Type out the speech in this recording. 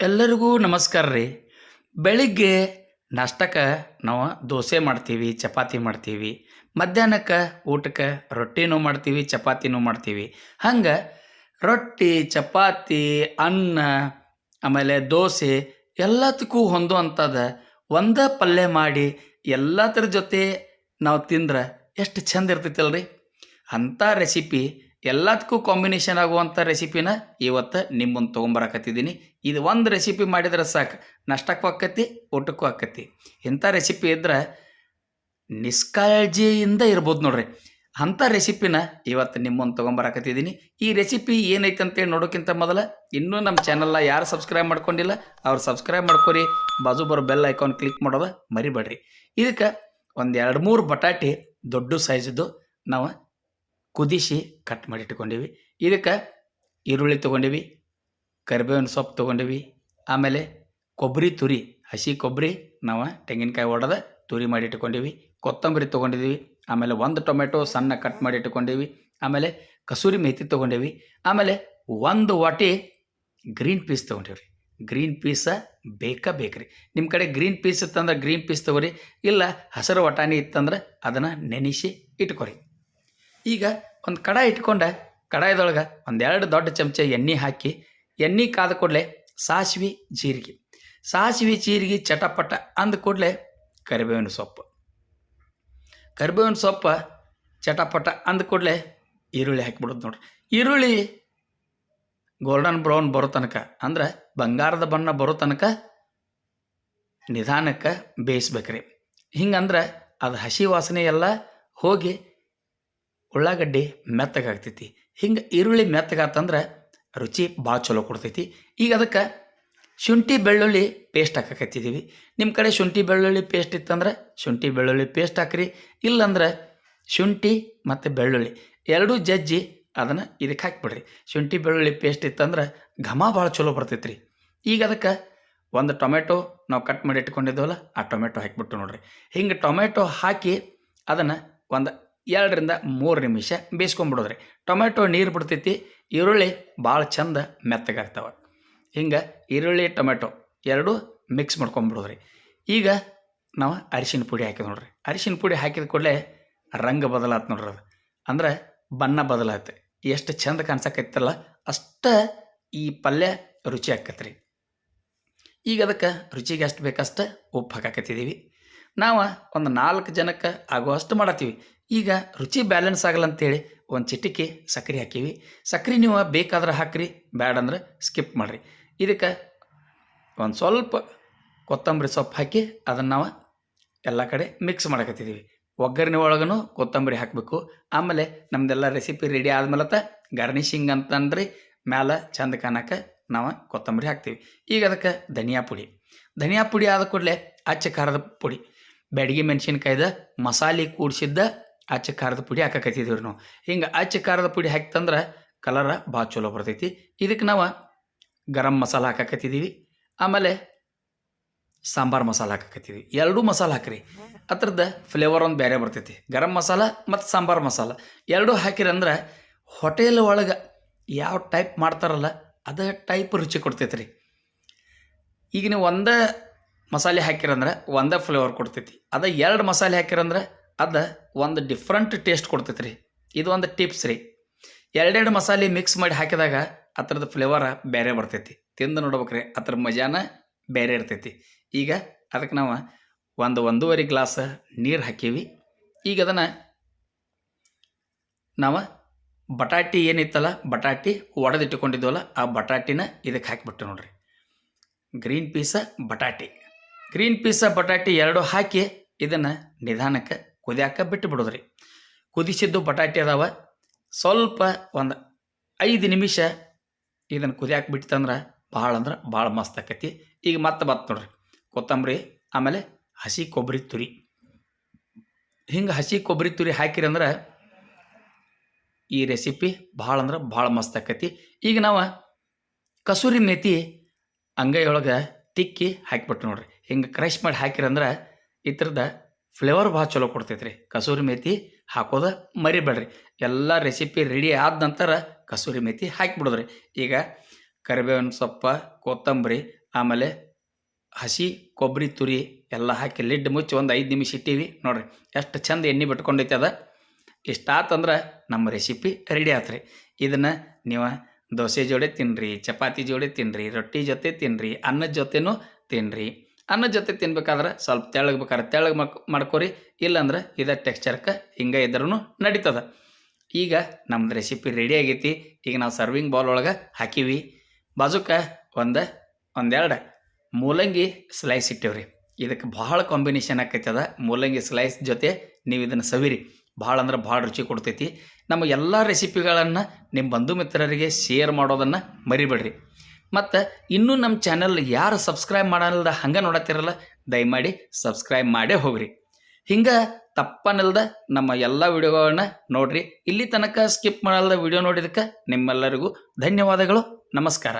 ಎಲ್ಲರಿಗೂ ನಮಸ್ಕಾರ ರೀ. ಬೆಳಿಗ್ಗೆ ನಾಷ್ಟಕ್ಕೆ ನಾವು ದೋಸೆ ಮಾಡ್ತೀವಿ, ಚಪಾತಿ ಮಾಡ್ತೀವಿ, ಮಧ್ಯಾಹ್ನಕ್ಕೆ ಊಟಕ್ಕೆ ರೊಟ್ಟಿನೂ ಮಾಡ್ತೀವಿ, ಚಪಾತಿನೂ ಮಾಡ್ತೀವಿ. ಹಂಗೆ ರೊಟ್ಟಿ, ಚಪಾತಿ, ಅನ್ನ, ಆಮೇಲೆ ದೋಸೆ ಎಲ್ಲದಕ್ಕೂ ಹೊಂದುವಂಥದ್ದು ಒಂದೇ ಪಲ್ಯ ಮಾಡಿ ಎಲ್ಲದರ ಜೊತೆ ನಾವು ತಿಂದ್ರೆ ಎಷ್ಟು ಚಂದ ಇರ್ತೈತಲ್ರಿ. ಅಂಥ ರೆಸಿಪಿ ಎಲ್ಲದಕ್ಕೂ ಕಾಂಬಿನೇಷನ್ ಆಗುವಂಥ ರೆಸಿಪಿನ ಇವತ್ತು ನಿಮ್ಮನ್ನು ತೊಗೊಂಬರಕತ್ತಿದ್ದೀನಿ. ಇದು ಒಂದು ರೆಸಿಪಿ ಮಾಡಿದ್ರೆ ಸಾಕು. ನಷ್ಟಕ್ಕೂ ಆಕ್ಕತಿ ಊಟಕ್ಕೂ ಆಕ್ಕತಿ ಇಂಥ ರೆಸಿಪಿ ಇದ್ರೆ ನಿಷ್ಕಾಳಜಿಯಿಂದ ಇರ್ಬೋದು ನೋಡ್ರಿ. ಅಂಥ ರೆಸಿಪಿನ ಇವತ್ತು ನಿಮ್ಮನ್ನು ತೊಗೊಂಬರಕತ್ತಿದ್ದೀನಿ. ಈ ರೆಸಿಪಿ ಏನೈತೆ ಅಂತೇಳಿ ನೋಡೋಕ್ಕಿಂತ ಮೊದಲು ಇನ್ನೂ ನಮ್ಮ ಚಾನಲ್ನ ಯಾರು ಸಬ್ಸ್ಕ್ರೈಬ್ ಮಾಡ್ಕೊಂಡಿಲ್ಲ, ಅವ್ರು ಸಬ್ಸ್ಕ್ರೈಬ್ ಮಾಡ್ಕೊರಿ. ಬಾಜು ಬರೋ ಬೆಲ್ ಐಕಾನ್ ಕ್ಲಿಕ್ ಮಾಡೋದು ಮರಿಬೇಡ್ರಿ. ಇದಕ್ಕೆ ಒಂದು ಎರಡು ಮೂರು ಬಟಾಟೆ ದೊಡ್ಡ ಸೈಜ್ದು ನಾವು ಕುದಿಸಿ ಕಟ್ ಮಾಡಿ ಇಟ್ಕೊಂಡೀವಿ ಇದಕ್ಕೆ ಈರುಳ್ಳಿ ತೊಗೊಂಡೀವಿ, ಕರಿಬೇವಿನ ಸೊಪ್ಪು ತೊಗೊಂಡೀವಿ, ಆಮೇಲೆ ಕೊಬ್ಬರಿ ತುರಿ, ಹಸಿ ಕೊಬ್ಬರಿ ನಾವು ತೆಂಗಿನಕಾಯಿ ಒಡೆದ ತುರಿ ಮಾಡಿ ಇಟ್ಕೊಂಡೀವಿ ಕೊತ್ತಂಬರಿ ತೊಗೊಂಡಿದ್ದೀವಿ ಆಮೇಲೆ ಒಂದು ಟೊಮೆಟೊ ಸಣ್ಣ ಕಟ್ ಮಾಡಿ ಇಟ್ಕೊಂಡೀವಿ ಆಮೇಲೆ ಕಸೂರಿ ಮೇಥಿ ತೊಗೊಂಡೀವಿ, ಆಮೇಲೆ ಒಂದು ವಾಟಿ ಗ್ರೀನ್ ಪೀಸ್ ತೊಗೊಂಡೀವಿ ರೀ ಗ್ರೀನ್ ಪೀಸ ಬೇಕಾ ಬೇಕ್ರಿ. ನಿಮ್ಮ ಕಡೆ ಗ್ರೀನ್ ಪೀಸ್ ಇತ್ತಂದ್ರೆ ಗ್ರೀನ್ ಪೀಸ್ ತೊಗೊರಿ, ಇಲ್ಲ ಹಸಿರು ವಟಾಣಿ ಇತ್ತಂದ್ರೆ ಅದನ್ನು ನೆನೆಸಿ ಇಟ್ಕೊರಿ. ಈಗ ಒಂದು ಕಡ ಇಟ್ಕೊಂಡೆ, ಕಡಾಯದೊಳಗೆ ಒಂದೆರಡು ದೊಡ್ಡ ಚಮಚ ಎಣ್ಣೆ ಹಾಕಿ, ಎಣ್ಣೆ ಕಾದ ಕೂಡಲೇ ಸಾಸಿವೆ, ಜೀರಿಗೆ. ಸಾಸಿವೆ, ಜೀರಿಗೆ ಚಟಪಟ ಅಂದ ಕೂಡಲೇ ಕರಿಬೇವಿನ ಸೊಪ್ಪು. ಕರಿಬೇವಿನ ಸೊಪ್ಪು ಚಟಪಟ ಅಂದ ಕೂಡಲೇ ಈರುಳ್ಳಿ ಹಾಕಿಬಿಡೋದು ನೋಡ್ರಿ. ಈರುಳ್ಳಿ ಗೋಲ್ಡನ್ ಬ್ರೌನ್ ಬರೋ ತನಕ, ಅಂದ್ರೆ ಬಂಗಾರದ ಬಣ್ಣ ಬರೋ ತನಕ ನಿಧಾನಕ್ಕೆ ಬೇಯಿಸ್ಬೇಕ್ರಿ. ಹಿಂಗಂದ್ರೆ ಅದು ಹಸಿ ವಾಸನೆ ಎಲ್ಲ ಹೋಗಿ ಉಳ್ಳಾಗಡ್ಡಿ ಮೆತ್ತಗಾಗ್ತೈತಿ ಹಿಂಗೆ ಈರುಳ್ಳಿ ಮೆತ್ತಗಾತಂದ್ರೆ ರುಚಿ ಭಾಳ ಚಲೋ ಕೊಡ್ತೈತಿ. ಈಗ ಅದಕ್ಕೆ ಶುಂಠಿ ಬೆಳ್ಳುಳ್ಳಿ ಪೇಸ್ಟ್ ಹಾಕಕತ್ತಿದ್ದೀವಿ ನಿಮ್ಮ ಕಡೆ ಶುಂಠಿ ಬೆಳ್ಳುಳ್ಳಿ ಪೇಸ್ಟ್ ಇತ್ತಂದ್ರೆ ಶುಂಠಿ ಬೆಳ್ಳುಳ್ಳಿ ಪೇಸ್ಟ್ ಹಾಕ್ರಿ. ಇಲ್ಲಂದ್ರೆ ಶುಂಠಿ ಮತ್ತು ಬೆಳ್ಳುಳ್ಳಿ ಎರಡೂ ಜಜ್ಜಿ ಅದನ್ನು ಇದಕ್ಕೆ ಹಾಕಿಬಿಡ್ರಿ. ಶುಂಠಿ ಬೆಳ್ಳುಳ್ಳಿ ಪೇಸ್ಟ್ ಇತ್ತಂದ್ರೆ ಘಮ ಭಾಳ ಚಲೋ ಬರ್ತೈತೆ ಈಗ ಅದಕ್ಕೆ ಒಂದು ಟೊಮೆಟೊ ನಾವು ಕಟ್ ಮಾಡಿ ಇಟ್ಕೊಂಡಿದ್ದೇವಲ್ಲ, ಆ ಟೊಮೆಟೊ ಹಾಕಿಬಿಟ್ಟು ನೋಡ್ರಿ. ಹಿಂಗೆ ಟೊಮೆಟೊ ಹಾಕಿ ಅದನ್ನು ಒಂದು ಎರಡರಿಂದ ಮೂರು ನಿಮಿಷ ಬೇಯಿಸ್ಕೊಂಡ್ಬಿಡೋದ್ರಿ. ಟೊಮೆಟೊ ನೀರು ಬಿಡ್ತೈತಿ, ಈರುಳ್ಳಿ ಭಾಳ ಚಂದ ಮೆತ್ತಗಾಗ್ತಾವೆ. ಹಿಂಗೆ ಈರುಳ್ಳಿ ಟೊಮೆಟೊ ಎರಡು ಮಿಕ್ಸ್ ಮಾಡ್ಕೊಂಬಿಡೋದ್ರಿ ಈಗ ನಾವು ಅರಿಶಿನ ಪುಡಿ ಹಾಕಿದ್ ನೋಡ್ರಿ. ಅರಿಶಿನ ಪುಡಿ ಹಾಕಿದ ಕೂಡಲೇ ರಂಗ ಬದಲಾತ್ ನೋಡ್ರಿ ಅದು. ಅಂದ್ರೆ ಬಣ್ಣ ಬದಲಾಯ್ತು ಎಷ್ಟು ಚಂದ ಕಾಣ್ಸಕತ್ತಲ್ಲ ಅಷ್ಟ ಈ ಪಲ್ಯ ರುಚಿ ಆಕತ್ರಿ. ಈಗ ಅದಕ್ಕೆ ರುಚಿಗೆ ಅಷ್ಟು ಬೇಕಷ್ಟು ಉಪ್ಪು ಹಾಕಾಕತ್ತಿದ್ದೀವಿ ನಾವು ಒಂದು ನಾಲ್ಕು ಜನಕ್ಕೆ ಆಗುವಷ್ಟು ಮಾಡತ್ತೀವಿ. ಈಗ ರುಚಿ ಬ್ಯಾಲೆನ್ಸ್ ಆಗಲ್ಲ ಅಂತೇಳಿ ಒಂದು ಚಿಟಿಕೆ ಸಕ್ಕರೆ ಹಾಕೀವಿ. ಸಕ್ಕರೆ ನೀವು ಬೇಕಾದ್ರೆ ಹಾಕ್ರಿ, ಬ್ಯಾಡ ಅಂದ್ರೆ ಸ್ಕಿಪ್ ಮಾಡಿರಿ. ಇದಕ್ಕೆ ಒಂದು ಸ್ವಲ್ಪ ಕೊತ್ತಂಬರಿ ಸೊಪ್ಪು ಹಾಕಿ ಅದನ್ನು ನಾವು ಎಲ್ಲ ಕಡೆ ಮಿಕ್ಸ್ ಮಾಡಕತ್ತಿದ್ದೀವಿ ಒಗ್ಗರಣೆ ಒಳಗೂ ಕೊತ್ತಂಬರಿ ಹಾಕಬೇಕು. ಆಮೇಲೆ ನಮ್ಮದೆಲ್ಲ ರೆಸಿಪಿ ರೆಡಿ ಆದ್ಮೇಲೆ ಗಾರ್ನಿಷಿಂಗ್ ಅಂತಂದ್ರೆ ಮ್ಯಾಲೆ ಚಂದ ಕಾಣಕ್ಕೆ ನಾವು ಕೊತ್ತಂಬರಿ ಹಾಕ್ತೀವಿ. ಈಗ ಅದಕ್ಕೆ ಧನಿಯಾ ಪುಡಿ. ಧನಿಯಾ ಪುಡಿ ಆದ ಕೂಡಲೇ ಅಚ್ಚ ಖಾರದ ಪುಡಿ. ಬ್ಯಾಡಗಿ ಮೆಣಸಿನ್ಕಾಯ್ದ ಮಸಾಲೆ ಕೂಡಿಸಿದ್ದ ಅಚ್ಚ ಖಾರದ ಪುಡಿ ಹಾಕಕತ್ತಿದ್ದೀವಿ ನಾವು ಹಿಂಗೆ ಅಚ್ಚ ಖಾರದ ಪುಡಿ ಹಾಕ್ತಂದ್ರೆ ಕಲರ ಭಾಳ ಚಲೋ ಬರ್ತೈತಿ. ಇದಕ್ಕೆ ನಾವು ಗರಂ ಮಸಾಲ ಹಾಕಕತ್ತಿದ್ದೀವಿ. ಆಮೇಲೆ ಸಾಂಬಾರು ಮಸಾಲ ಹಾಕಕತ್ತೀವಿ ಎರಡೂ ಮಸಾಲ ಹಾಕ್ರಿ. ಅದ್ರದ್ದು ಫ್ಲೇವರ್ ಒಂದು ಬೇರೆ ಬರ್ತೈತಿ. ಗರಂ ಮಸಾಲ ಮತ್ತು ಸಾಂಬಾರು ಮಸಾಲ. ಎರಡೂ ಹಾಕಿರಂದ್ರೆ ಹೋಟೆಲ್ ಒಳಗೆ ಯಾವ ಟೈಪ್ ಮಾಡ್ತಾರಲ್ಲ ಅದೇ ಟೈಪ್ ರುಚಿ ಕೊಡ್ತೈತೆ ರೀ ಈಗ ನೀವು ಒಂದೇ ಮಸಾಲೆ ಹಾಕಿರಂದ್ರೆ ಒಂದೇ ಫ್ಲೇವರ್ ಕೊಡ್ತೈತಿ. ಅದೇ ಎರಡು ಮಸಾಲೆ ಹಾಕಿರಂದ್ರೆ ಅದು ಒಂದು ಡಿಫ್ರೆಂಟ್ ಟೇಸ್ಟ್ ಕೊಡ್ತೈತೆ ರೀ ಇದು ಒಂದು ಟಿಪ್ಸ್ ರೀ. ಎರಡೆರಡು ಮಸಾಲೆ ಮಿಕ್ಸ್ ಮಾಡಿ ಹಾಕಿದಾಗ ಅದ್ರದ್ದು ಫ್ಲೇವರ ಬೇರೆ ಬರ್ತೈತಿ. ತಿಂದು ನೋಡ್ಬೇಕ್ರಿ, ಅದ್ರ ಮಜಾನ ಬೇರೆ ಇರ್ತೈತಿ. ಈಗ ಅದಕ್ಕೆ ನಾವು ಒಂದು ಒಂದೂವರೆ ಗ್ಲಾಸ್ ನೀರು ಹಾಕೀವಿ. ಈಗ ಅದನ್ನು ನಾವು ಬಟಾಟಿ ಏನಿತ್ತಲ್ಲ, ಬಟಾಟಿ ಒಡೆದಿಟ್ಟುಕೊಂಡಿದ್ವಲ್ಲ, ಆ ಬಟಾಟಿನ ಇದಕ್ಕೆ ಹಾಕಿಬಿಟ್ಟು ನೋಡ್ರಿ. ಗ್ರೀನ್ ಪೀಸ ಬಟಾಟಿ. ಗ್ರೀನ್ ಪೀಸ ಬಟಾಟಿ ಎರಡು ಹಾಕಿ ಇದನ್ನು ನಿಧಾನಕ್ಕೆ ಕುದಿಯಾಕ ಬಿಟ್ಟು ಬಿಡೋದ್ರಿ. ಕುದಿಸಿದ್ದು ಬಟಾಟೆ ಅದಾವ. ಸ್ವಲ್ಪ ಒಂದು ಐದು ನಿಮಿಷ ಇದನ್ನು ಕುದಿಯಾಕ ಬಿಟ್ಟಂದ್ರೆ ಭಾಳ ಅಂದ್ರೆ ಭಾಳ ಮಸ್ತ್ ಆಕೈತಿ. ಈಗ ಮತ್ತೆ ಬತ್ತು ನೋಡ್ರಿ. ಕೊತ್ತಂಬರಿ, ಆಮೇಲೆ ಹಸಿ ಕೊಬ್ಬರಿ ತುರಿ. ಹಿಂಗೆ ಹಸಿ ಕೊಬ್ಬರಿ ತುರಿ ಹಾಕಿರಿ ಅಂದ್ರೆ ಈ ರೆಸಿಪಿ ಭಾಳ ಅಂದ್ರೆ ಭಾಳ ಮಸ್ತ್ ಆಕೈತಿ. ಈಗ ನಾವು ಕಸೂರಿ ಮೇತಿ ಅಂಗೈಯೊಳಗೆ ತಿಕ್ಕಿ ಹಾಕಿಬಿಟ್ಟು ನೋಡ್ರಿ. ಹಿಂಗೆ ಕ್ರಶ್ ಮಾಡಿ ಹಾಕಿರಂದ್ರೆ ಇದ್ರದ ಫ್ಲೇವರ್ ಭಾಳ ಚಲೋ ಕೊಡ್ತೈತೆ ರೀ ಕಸೂರಿ ಮೇಥಿ ಹಾಕೋದು ಮರಿಬೇಡ್ರಿ. ಎಲ್ಲ ರೆಸಿಪಿ ರೆಡಿ ಆದ ನಂತರ ಕಸೂರಿ ಮೇಥಿ ಹಾಕಿಬಿಡೋದ್ರಿ. ಈಗ ಕರಿಬೇವಿನ ಸೊಪ್ಪ, ಕೊತ್ತಂಬರಿ, ಆಮೇಲೆ ಹಸಿ ಕೊಬ್ಬರಿ ತುರಿ ಎಲ್ಲ ಹಾಕಿ ಲಿಡ್ ಮುಚ್ಚಿ ಒಂದು ಐದು ನಿಮಿಷ ಇಟ್ಟೀವಿ. ನೋಡ್ರಿ ಎಷ್ಟು ಚಂದ ಎಣ್ಣೆ ಬಿಟ್ಕೊಂಡೈತೆ ಅದ. ಇಷ್ಟಾತಂದ್ರೆ ನಮ್ಮ ರೆಸಿಪಿ ರೆಡಿ ಆತ್ರಿ. ಇದನ್ನು ನೀವು ದೋಸೆ ಜೋಡೆ ತಿನ್ನಿರಿ ಚಪಾತಿ ಜೋಡೆ ತಿನ್ನಿರಿ ರೊಟ್ಟಿ ಜೊತೆ ತಿನ್ನಿರಿ ಅನ್ನದ ಜೊತೆನೂ ತಿನ್ನಿರಿ ಅನ್ನದ ಜೊತೆ ತಿನ್ಬೇಕಾದ್ರೆ ಸ್ವಲ್ಪ ತೆಳ್ಳಗೆ ಬೇಕಾದ್ರೆ ತೆಳ್ಳಗೆ ಮಕ್ ಮಾಡ್ಕೊರಿ, ಇಲ್ಲಾಂದ್ರೆ ಇದ ಟೆಕ್ಸ್ಚರ್ಕ್ಕೆ ಹಿಂಗೆ ಇದ್ರೂ ನಡೀತದ. ಈಗ ನಮ್ದು ರೆಸಿಪಿ ರೆಡಿ ಆಗೈತಿ. ಈಗ ನಾವು ಸರ್ವಿಂಗ್ ಬೌಲ್ ಒಳಗೆ ಹಾಕೀವಿ. ಬಾಜುಕ ಒಂದು, ಒಂದೆರಡು ಮೂಲಂಗಿ ಸ್ಲೈಸ್ ಇಟ್ಟಿವ್ರಿ. ಇದಕ್ಕೆ ಭಾಳ ಕಾಂಬಿನೇಷನ್ ಆಕೈತದ. ಮೂಲಂಗಿ ಸ್ಲೈಸ್ ಜೊತೆ ನೀವು ಇದನ್ನು ಸವಿರಿ. ಭಾಳ ಅಂದ್ರೆ ಭಾಳ ರುಚಿ ಕೊಡ್ತೈತಿ. ನಮ್ಮ ಎಲ್ಲ ರೆಸಿಪಿಗಳನ್ನು ನಿಮ್ಮ ಬಂಧು ಮಿತ್ರರಿಗೆ ಶೇರ್ ಮಾಡೋದನ್ನು ಮರಿಬೇಡ್ರಿ. ಮತ್ತು ಇನ್ನೂ ನಮ್ಮ ಚಾನಲ್ ಯಾರು ಸಬ್ಸ್ಕ್ರೈಬ್ ಮಾಡಲ್ದ ಹಂಗೆ ನೋಡತ್ತಿರಲ್ಲ, ದಯಮಾಡಿ ಸಬ್ಸ್ಕ್ರೈಬ್ ಮಾಡೇ ಹೋಗ್ರಿ. ಹಿಂಗೆ ತಪ್ಪನಲ್ದ ನಮ್ಮ ಎಲ್ಲ ವಿಡಿಯೋಗಳನ್ನ ನೋಡ್ರಿ. ಇಲ್ಲಿ ತನಕ ಸ್ಕಿಪ್ ಮಾಡಲ್ದ ವಿಡಿಯೋ ನೋಡಿದಕ್ಕೆ ನಿಮ್ಮೆಲ್ಲರಿಗೂ ಧನ್ಯವಾದಗಳು. ನಮಸ್ಕಾರ.